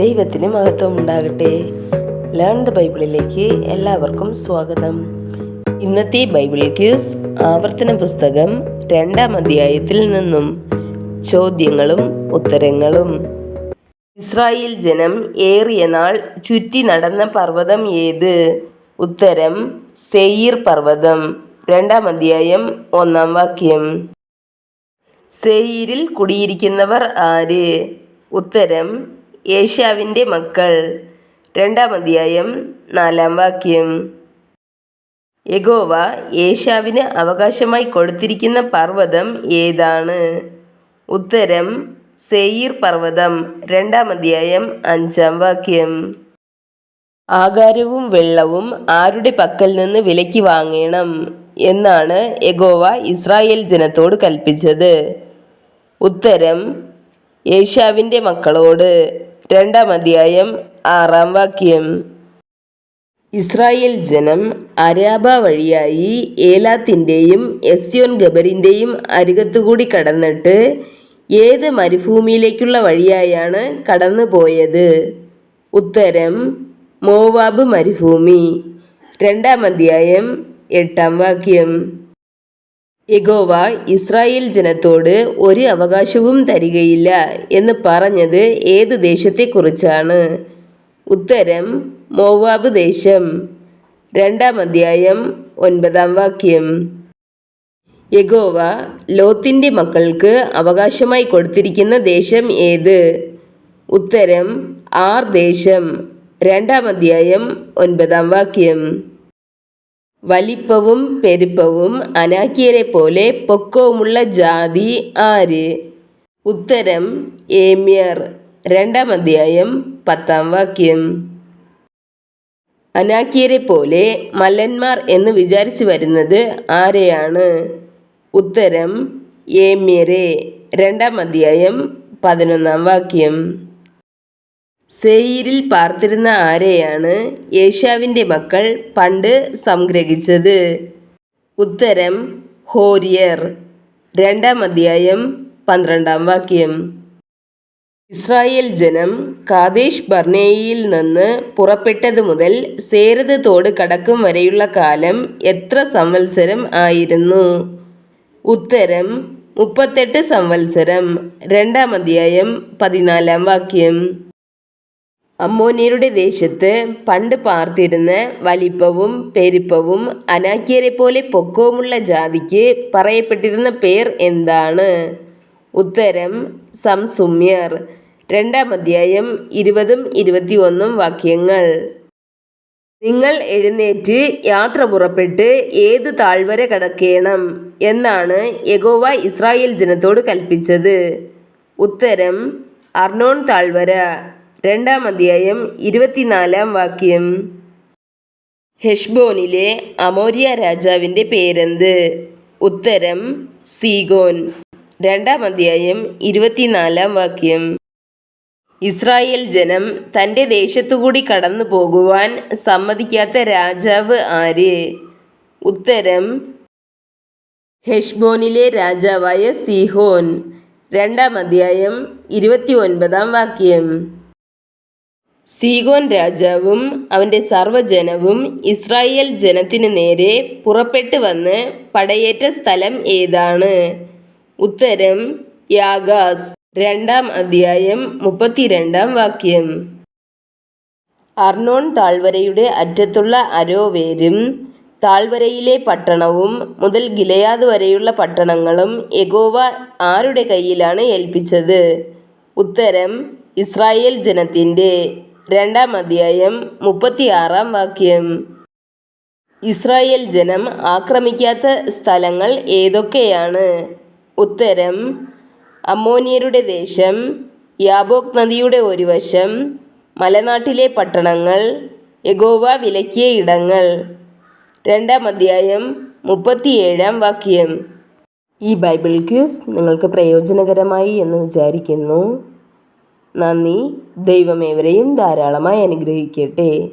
ദൈവത്തിന് മഹത്വം ഉണ്ടാകട്ടെ ലേൺ ദ ബൈബിളിലേക്ക് എല്ലാവർക്കും സ്വാഗതം. ഇന്നത്തെ ബൈബിൾ ക്യൂസ് ആവർത്തന പുസ്തകം രണ്ടാം അധ്യായത്തിൽ നിന്നും ചോദ്യങ്ങളും ഉത്തരങ്ങളും. ഇസ്രായേൽ ജനം ഏറിയ നാൾ ചുറ്റി നടന്ന പർവതം ഏത്? ഉത്തരം സെയ്യർ പർവതം. രണ്ടാം അധ്യായം ഒന്നാം വാക്യം. സെയ്യരിൽ കുടിയിരിക്കുന്നവർ ആര്? ഉത്തരം ഏഷ്യാവിന്റെ മക്കൾ. രണ്ടാം അധ്യായം നാലാം വാക്യം. യഗോവ ഏഷ്യാവിന് അവകാശമായി കൊടുത്തിരിക്കുന്ന പർവതം ഏതാണ്? ഉത്തരം സെയീർ പർവതം. രണ്ടാം അധ്യായം അഞ്ചാം വാക്യം. ആകാരവും വെള്ളവും ആരുടെ പക്കൽ നിന്ന് വിലയ്ക്ക് വാങ്ങണം എന്നാണ് യഗോവ ഇസ്രായേൽ ജനത്തോട് കൽപ്പിച്ചത്. ഉത്തരം യേശാവിന്റെ മക്കളോട്. രണ്ടാം അധ്യായം ആറാം വാക്യം. ഇസ്രായേൽ ജനം അരാബ വഴിയായി ഏലാത്തിന്റെയും എസ്യോൻ ഗബറിന്റെയും അരികത്തുകൂടി കടന്നിട്ട് ഏത് മരുഭൂമിയിലേക്കുള്ള വഴിയായാണ് കടന്നു പോയത് ഉത്തരം മോവാബ് മരുഭൂമി. രണ്ടാം അധ്യായം എട്ടാം വാക്യം. യഗോവ ഇസ്രായേൽ ജനത്തോട് ഒരു അവകാശവും തരികയില്ല എന്ന് പറഞ്ഞത് ഏത് ദേശത്തെക്കുറിച്ചാണ്? ഉത്തരം മോവാബ് ദേശം. രണ്ടാം അധ്യായം ഒൻപതാം വാക്യം. യഗോവ ലോത്തിന്റെ മക്കൾക്ക് അവകാശമായി കൊടുത്തിരിക്കുന്ന ദേശം ഏത്? ഉത്തരം ആർ ദേശം. രണ്ടാം അധ്യായം ഒൻപതാം വാക്യം. വലിപ്പവും പെരുപ്പവും അനാക്കിയരെ പോലെ പൊക്കവുമുള്ള ജാതി ആര്? ഉത്തരം ഏമ്യർ. രണ്ടാം അധ്യായം പത്താം വാക്യം. അനാക്കിയരെ പോലെ മല്ലന്മാർ എന്ന് വിചാരിച്ചു വരുന്നത് ആരെയാണ്? ഉത്തരം ഏമ്യരെ. രണ്ടാം അധ്യായം പതിനൊന്നാം വാക്യം. സെയീരിൽ പാർത്തിരുന്ന ആരെയാണ് ഏഷ്യാവിന്റെ മക്കൾ പണ്ട് സംഗ്രഹിച്ചത്? ഉത്തരം ഹോരിയർ. രണ്ടാം അധ്യായം പന്ത്രണ്ടാം വാക്യം. ഇസ്രായേൽ ജനം കാദേശ് ബർണേയിൽ നിന്ന് പുറപ്പെട്ടതു മുതൽ സേരത് തോട് കടക്കും വരെയുള്ള കാലം എത്ര സംവത്സരം ആയിരുന്നു? ഉത്തരം മുപ്പത്തെട്ട് സംവത്സരം. രണ്ടാം അധ്യായം പതിനാലാം വാക്യം. അമ്മോനിയരുടെ ദേശത്ത് പണ്ട് പാർത്തിരുന്ന വലിപ്പവും പെരുപ്പവും അനാക്യരെ പോലെ പൊക്കവുമുള്ള ജാതിക്ക് പറയപ്പെട്ടിരുന്ന പേർ എന്താണ്? ഉത്തരം സംസുമ്യർ. രണ്ടാം അധ്യായം ഇരുപതും ഇരുപത്തിയൊന്നും വാക്യങ്ങൾ. നിങ്ങൾ എഴുന്നേറ്റ് യാത്ര പുറപ്പെട്ട് ഏത് താഴ്വര കടക്കേണം എന്നാണ് യഗോവ ഇസ്രായേൽ ജനത്തോട് കൽപ്പിച്ചത്. ഉത്തരം അർണോൺ താഴ്വര. രണ്ടാം അധ്യായം ഇരുപത്തിനാലാം വാക്യം. ഹെഷ്ബോനിലെ അമോരിയ രാജാവിന്റെ പേരെന്ത്? ഉത്തരം സീഗോൻ. രണ്ടാം അധ്യായം ഇരുപത്തിനാലാം വാക്യം. ഇസ്രായേൽ ജനം തന്റെ ദേശത്തുകൂടി കടന്നു പോകുവാൻ സമ്മതിക്കാത്ത രാജാവ് ആര്? ഉത്തരം ഹെഷ്ബോനിലെ രാജാവായ സീഹോൻ. രണ്ടാം അധ്യായം ഇരുപത്തി ഒൻപതാം വാക്യം. സീഗോൻ രാജാവും അവന്റെ സർവജനവും ഇസ്രായേൽ ജനത്തിനു നേരെ പുറപ്പെട്ടു വന്ന് പടയേറ്റ സ്ഥലം ഏതാണ്? ഉത്തരം യാഗാസ്. രണ്ടാം അധ്യായം മുപ്പത്തിരണ്ടാം വാക്യം. അർണോൺ താഴ്വരയുടെ അറ്റത്തുള്ള അരോവേരും താഴ്വരയിലെ പട്ടണവും മുതൽ ഗിലയാദ് വരെയുള്ള പട്ടണങ്ങളും എഗോവ ആരുടെ കയ്യിലാണ് ഏൽപ്പിച്ചത്? ഉത്തരം ഇസ്രായേൽ ജനത്തിന്റെ. രണ്ടാം അധ്യായം മുപ്പത്തിയാറാം വാക്യം. ഇസ്രായേൽ ജനം ആക്രമിക്കാത്ത സ്ഥലങ്ങൾ ഏതൊക്കെയാണ്? ഉത്തരം അമ്മോനിയരുടെ ദേശം യാബോക് നദിയുടെ ഒരു വശം മലനാട്ടിലെ പട്ടണങ്ങൾ യഗോവ വിലക്കിയ ഇടങ്ങൾ. രണ്ടാം അധ്യായം മുപ്പത്തിയേഴാം വാക്യം. ഈ ബൈബിൾ ക്യൂസ് നിങ്ങൾക്ക് പ്രയോജനകരമായി എന്ന് വിചാരിക്കുന്നു. നന്ദി. ദൈവമേവരെയും ധാരാളമായി അനുഗ്രഹിക്കട്ടെ.